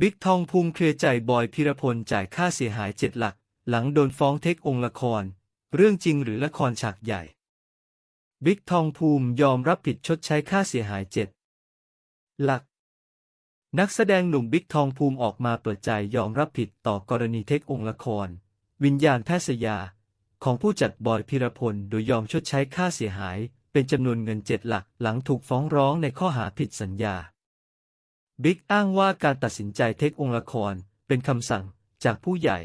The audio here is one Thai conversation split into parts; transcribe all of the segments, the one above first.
บิ๊กทองภูมิเคลียร์ใจบอยพิรพลจ่ายค่าเสียหายเจ็ดหลัก หลังโดนฟ้องเทคองค์ละคร เรื่องจริงหรือละครฉากใหญ่ บิ๊กทองภูมิยอมรับผิดชดใช้ค่าเสียหายเจ็ดหลัก นักแสดงหนุ่มบิ๊กทองภูมิออกมาเปิดใจยอมรับผิดต่อกรณีเทคองค์ละคร วิญญาณแพทย์ยา ของผู้จัดบอยพิรพลโดยยอมชดใช้ค่าเสียหาย เป็นจำนวนเงินเจ็ดหลักหลังถูกฟ้องร้องในข้อหาผิดสัญญา บิ๊กอ้างว่าการตัดสินใจเทคองค์ละครเป็นคำสั่งจากผู้ใหญ่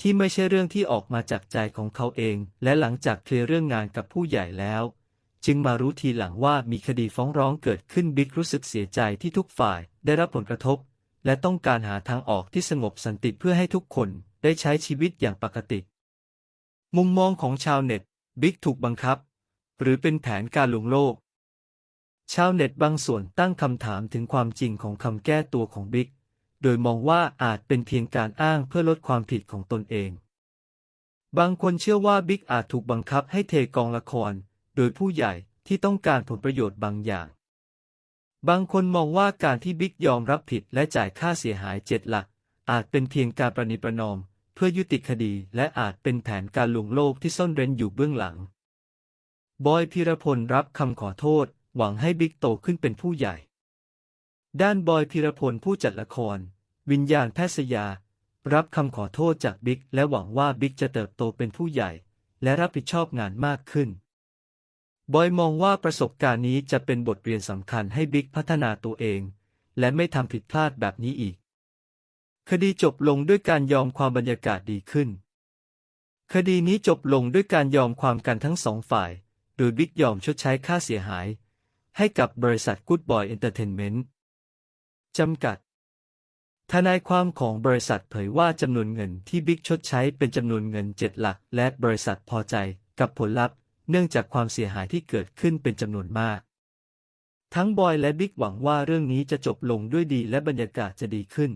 ที่ไม่ใช่เรื่องที่ออกมาจากใจของเขาเอง และหลังจากเคลียร์เรื่องงานกับผู้ใหญ่แล้ว จึงมารู้ทีหลังว่ามีคดีฟ้องร้องเกิดขึ้นบิ๊กรู้สึกเสียใจที่ทุกฝ่ายได้รับผลกระทบ และต้องการหาทางออกที่สงบสันติเพื่อให้ทุกคนได้ใช้ชีวิตอย่างปกติ มุมมองของชาวเน็ต บิ๊กถูกบังคับ หรือเป็นแผนการลวงโลก ชาวเน็ตบางส่วนตั้งคำถามถึงความจริงของคำแก้ตัวของบิ๊ก โดยมองว่าอาจเป็นเพียงการอ้างเพื่อลดความผิดของตนเอง บางคนเชื่อว่าบิ๊กอาจถูกบังคับให้เทกองละคร โดยผู้ใหญ่ที่ต้องการผลประโยชน์บางอย่าง บางคนมองว่าการที่บิ๊กยอมรับผิดและจ่ายค่าเสียหายเจ็ดหลัก อาจเป็นเพียงการประนีประนอม เพื่อยุติคดีและอาจเป็นแผนการลวงโลกที่ซ่อนเร้นอยู่เบื้องหลัง บอยพีรพลรับคำขอโทษ หวังให้บิ๊กโตขึ้นเป็นผู้ใหญ่ ด้านบอยพีรพลผู้จัดละคร วิญญาณแพทย์ยา รับคำขอโทษจากบิ๊กและหวังว่าบิ๊กจะเติบโตเป็นผู้ใหญ่ และรับผิดชอบงานมากขึ้น บอยมองว่าประสบการณ์นี้จะเป็นบทเรียนสำคัญให้บิ๊กพัฒนาตัวเอง และไม่ทำผิดพลาดแบบนี้อีก คดีจบลงด้วยการยอมความบรรยากาศดีขึ้น คดีนี้จบลงด้วยการยอมความกันทั้งสองฝ่าย โดยบิ๊กยอมชดใช้ค่าเสียหาย ให้กับบริษัท Good Boy Entertainment จำกัด ทนายความของบริษัทเผยว่าจำนวนเงินที่บิ๊กชดใช้เป็นจำนวนเงินเจ็ดหลัก และบริษัทพอใจกับผลลัพธ์ เนื่องจากความเสียหายที่เกิดขึ้นเป็นจำนวนมาก ทั้งบอยและบิ๊กหวังว่าเรื่องนี้จะจบลงด้วยดีและบรรยากาศจะดีขึ้น